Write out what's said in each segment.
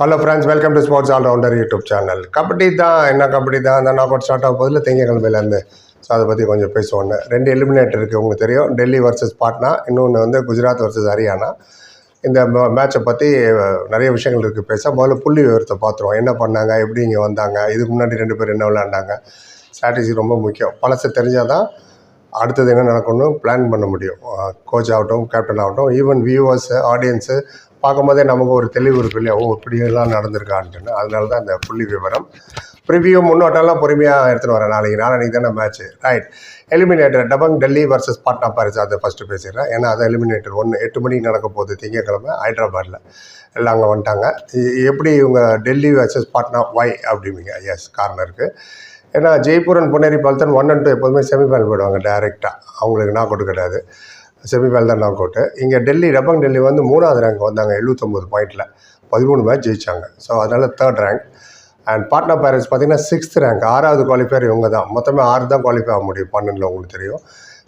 Hello friends welcome to sports allrounder YouTube channel kabaddi தான் என்ன கபடி தான் அந்த நாக் அவுட் ஸ்டார்ட் ஆகும் போதில் திங்கக்கிழமையிலேருந்து ஸோ அதை பற்றி கொஞ்சம் பேசுவோன்னு ரெண்டு எலிமினேட்டர் இருக்குது உங்களுக்கு தெரியும். டெல்லி வர்சஸ் பாட்னா இன்னொன்று வந்து குஜராத் வர்சஸ் ஹரியானா. இந்த மேட்சை பற்றி நிறைய விஷயங்கள் இருக்குது பேச முதல்ல புள்ளி விவரத்தை பார்த்துருவோம். என்ன பண்ணாங்க எப்படி இங்கே வந்தாங்க இதுக்கு முன்னாடி ரெண்டு பேர் என்ன விளாண்டாங்க ஸ்ட்ராட்டஜி ரொம்ப முக்கியம். பழசை தெரிஞ்சால் தான் அடுத்தது என்ன நடக்கணும் பிளான் பண்ண முடியும். கோச் ஆகட்டும் கேப்டன் ஆகட்டும் ஈவன் வியூவர்ஸு ஆடியன்ஸு பார்க்கும்போதே நமக்கு ஒரு தெளிவு இருக்கு இல்லையா? ஓ இப்படியெல்லாம் நடந்திருக்கான்ட்டுன்னு அதனால தான் இந்த புள்ளி விவரம். ப்ரிவியூ முன்னோட்டம்லாம் பொறுமையாக எடுத்துகிட்டு வரேன் நாளைக்கு. நாளைக்கு தானே match right eliminator Dabang Delhi versus Patna pirates அதை ஃபஸ்ட்டு பேசிடுறேன். ஏன்னா அது எலிமினேட்டர் ஒன்று எட்டு மணிக்கு நடக்க போகுது. திங்கக்கிழமை ஹைதராபாத்தில் எல்லாம் அங்கே வந்துட்டாங்க. எப்படி இவங்க டெல்லி வர்சஸ் பாட்னா ஒய் அப்படிம்பிங்க? எஸ் காரணம் இருக்குது ஏன்னா Jaipur and Puneri Paltan one and two எப்போதுமே செமிஃபைனல் போயிடுவாங்க டேரெக்டாக அவங்களுக்கு நான் கொடுக்க கிடையாது. செமிஃபைனல் தான் நாக் அவுட்டு இங்கே டெல்லி ரபங் டெல்லி வந்து மூணாவது ரேங்க் வந்தாங்க எழுபத்தொம்போது பாயிண்டில் பதிமூணு மேட்ச் ஜெயிச்சாங்க. ஸோ அதனால் third rank and Patna pirates பார்த்தீங்கன்னா சிக்ஸ்த் ரேங்க் ஆறாவது குவாலிஃபயர் இவங்க தான் மொத்தமே ஆறு தான் குவாலிஃபை ஆக முடியும். பன்னெண்டில் உங்களுக்கு தெரியும்.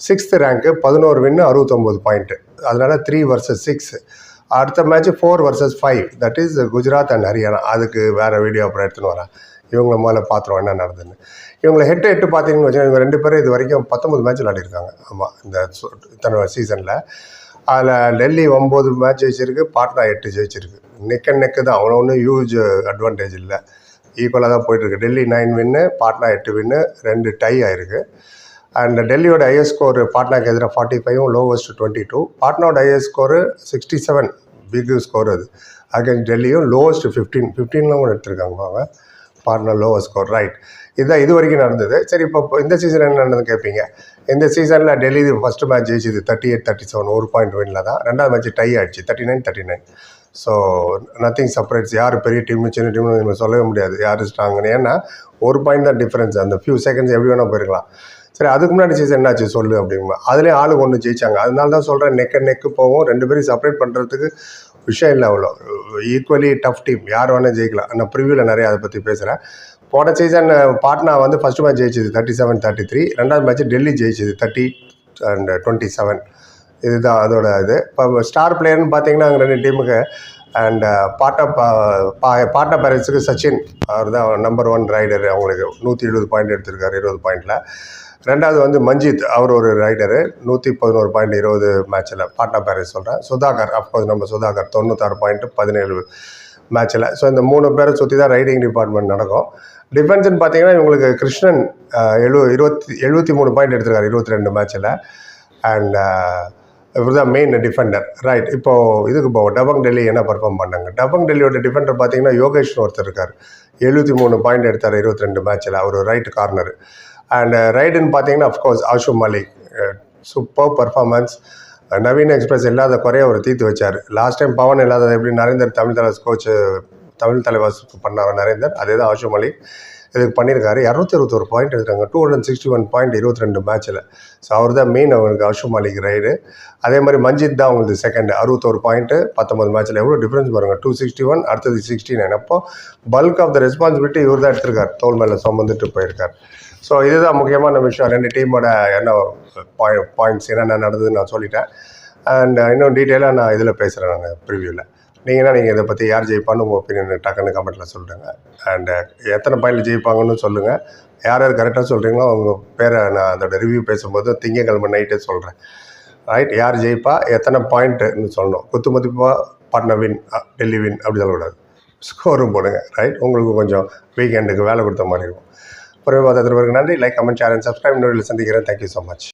சிக்ஸ்த் ரேங்க்கு பதினோரு வின்னு அறுபத்தொம்போது பாயிண்ட்டு அதனால் த்ரீ வர்சஸ் சிக்ஸ் அடுத்த match four versus five that is Gujarat and Haryana அதுக்கு வேறு வீடியோ அப்புறம் எடுத்துன்னு வரேன். இவங்கள முதல்ல பார்த்துருவோம் என்ன நடந்ததுன்னு. இவங்களை ஹெட்டு ஹெட்டு பார்த்தீங்கன்னு வச்சுக்கோங்க இவங்க ரெண்டு பேரும் இது வரைக்கும் பத்தொம்பது மேட்ச் விளையாடிருக்காங்க. ஆமாம் இந்த இத்தனை சீசனில் அதில் டெல்லி ஒம்பது மேட்ச் ஜெயிச்சிருக்கு பாட்னா எட்டு ஜெயிச்சிருக்கு. நெக்க நெக்கு தான் அவ்வளோ ஒன்றும் ஹியூஜ் அட்வான்டேஜ் இல்லை. ஈக்குவலாக தான் போயிட்டுருக்கு. டெல்லி நைன் வின்னு பாட்னா எட்டு வின்னு ரெண்டு டை ஆயிருக்கு. அண்ட் டெல்லியோட ஐஎஸ் ஸ்கோர் பாட்னாக்கு எதிராக ஃபார்ட்டி ஃபைவும் lowest twenty two பாட்னாவோட highest score sixty seven big score அது. அகேன்ஸ்ட் டெல்லியும் லோவஸ்ட் ஃபிஃப்டீன் ஃபிஃப்டீன்லாம் கூட எடுத்திருக்காங்க பாங்க. பார்ட்னர் லோவர் ஸ்கோர் ரைட் இதுதான் இது வரைக்கும் நடந்தது. சரி இப்போ இந்த சீசன் என்ன நடந்தது கேட்பீங்க இந்த சீசனில் டெல்லி ஃபஸ்ட்டு மேட்ச் ஜெயிச்சது தேர்ட்டி எயிட் தேர்ட்டி செவன் ஒரு பாயிண்ட் வின்ல தான். ரெண்டாவது மேட்ச் டை ஆயிடுச்சு thirty nine thirty nine so nothing separates யார் பெரிய டீம்னு சின்ன டீம்னு நம்ம சொல்லவே முடியாது. யார் ஸ்ட்ராங்குன்னு ஏன்னா ஒரு பாயிண்ட் தான் டிஃப்ரென்ஸ் அந்த ஃபியூ செகண்ட்ஸ் எப்படி வேணால் போயிருக்கலாம். சரி அதுக்கு முன்னாடி சீசன் என்னாச்சு? சொல்லு அப்படிங்க அதுலேயும் ஆளு ஒன்று ஜெயிச்சாங்க. அதனால தான் சொல்கிறேன் நெக் நெக்கு போகும். ரெண்டு பேரும் செப்பரேட் பண்ணுறதுக்கு விஷயம் இல்லை அவ்வளோ. ஈக்குவலி டஃப் டீம் யார் வேணால் ஜெயிக்கலாம். நான் ப்ரிவியூவில் நிறைய அதை பற்றி பேசுகிறேன் போன சீசன் பாட்னா வந்து ஃபஸ்ட் மேட்ச் ஜெயிச்சது தேர்ட்டி செவன் தேர்ட்டி த்ரீ ரெண்டாவது மேட்ச் டெல்லி ஜெயிச்சது தேர்ட்டி அண்ட் டுவெண்ட்டி செவன் இதுதான் அதோட இது. இப்போ ஸ்டார் பிளேயர்னு பார்த்தீங்கன்னா அங்கே ரெண்டு டீமுக்கு அண்ட் பாட்டா பா- பா- பாட்னா சச்சின் அவர் தான் நம்பர் ஒன் ரைடர் அவங்களுக்கு. நூற்றி எழுபது பாயிண்ட் எடுத்திருக்காரு இருபது பாயிண்டில் ரெண்டாவது வந்து மஞ்சித் அவர் ஒரு ரைடரு நூற்றி பதினோரு பாயிண்ட் இருபது மேட்ச்சில் பாட்னா பேரன்ஸ் சொல்கிறேன் சுதாகர் அப்போது நம்ம சுதாகர் தொண்ணூத்தாறு பாயிண்ட்டு பதினேழு மேட்ச்சில் ஸோ இந்த மூணு பேரை சுற்றி தான் ரைடிங் டிபார்ட்மெண்ட் நடக்கும். டிஃபென்ஸ்னு பார்த்தீங்கன்னா இவங்களுக்கு கிருஷ்ணன் எழு இருபத்தி எழுபத்தி மூணு பாயிண்ட் எடுத்திருக்காரு இருபத்தி ரெண்டு மேட்ச்சில் அண்ட் இவர் தான் மெயின் டிஃபெண்டர் ரைட் இப்போது இதுக்கு போவோம் டபங் டெல்லி என்ன பர்ஃபார்ம் பண்ணாங்க? டபங் டெல்லியோட டிஃபெண்டர் பார்த்தீங்கன்னா யோகேஷ்னு ஒருத்தர் இருக்கார். எழுபத்தி மூணு பாயிண்ட் எடுத்தார் இருபத்தி ரெண்டு மேட்ச்சில் அவர் ரைட் கார்னர் அண்ட் ரைடுன்னு uh, பார்த்தீங்கன்னா of course Ashu Malik super performance Naveen express இல்லாத குறைய அவர் தீர்த்து வச்சார். லாஸ்ட் டைம் பவன் இல்லாத எப்படி நரேந்தர் தமிழ் தலைவர் கோச் தமிழ் தலைவாஸ் பண்ணார் நரேந்தர் அதே தான் ஆஷு மலிக் இதுக்கு பண்ணியிருக்காரு. இரநூத்தி இருபத்தொரு பாயிண்ட் எடுத்தாங்க two hundred sixty one point இருபத்தி ரெண்டு மேட்ச்சில் ஸோ அவர் தான் மெயின் அவங்களுக்கு அஷு மாலிக் ரைடு அதே மாதிரி மஞ்சித் தான் அவங்களுக்கு செகண்ட் அறுபத்தோரு பாயிண்ட்டு பத்தொம்பது மேட்ச்சில் எவ்வளோ டிஃப்ரென்ஸ் பாருங்கள் டூ சிக்ஸ்டி ஒன் அடுத்தது சிக்ஸ்டி நைன் அப்போ பல்க் ஆஃப் த ரெஸ்பான்சிபிலிட்டி இவர் தான் எடுத்திருக்கார். தோல் மேலே சுமந்துட்டு போயிருக்கார். ஸோ இதுதான் முக்கியமான விஷயம். ரெண்டு டீமோட என்ன பாய் பாயிண்ட்ஸ் என்னென்ன நடந்ததுன்னு நான் சொல்லிட்டேன். அண்ட் இன்னும் டீட்டெயிலாக நான் இதில் பேசுகிறேன் நான் ப்ரிவியூவில் நீங்கன்னா நீங்கள் இதை பற்றி யார் ஜெயிப்பான்னு உங்கள் ஒப்பீனியன் டக்குன்னு கமெண்ட்டில் சொல்லுங்க. அண்டு எத்தனை பாயிண்டில் ஜெயிப்பாங்கன்னு சொல்லுங்கள் யார் யார் கரெக்டாக சொல்கிறீங்களோ அவங்க பேரை நான் அதோட ரிவ்யூ பேசும்போது திங்கக்கிழமை நைட்டே சொல்கிறேன் ரைட் யார் ஜெயிப்பா? எத்தனை பாயிண்ட்டுன்னு சொல்லணும். குத்து மதிப்பாக பாட்னா வின் டெல்லி வின் அப்படி சொல்லக்கூடாது. ஸ்கோரும் போடுங்க. ரைட் உங்களுக்கு கொஞ்சம் வீக்கெண்டுக்கு வேலை கொடுத்த மாதிரி இருக்கும். பிறகு பார்த்ததற்கு நன்றி. Like comment share and subscribe நோட்டில் சந்திக்கிறேன். Thank you so much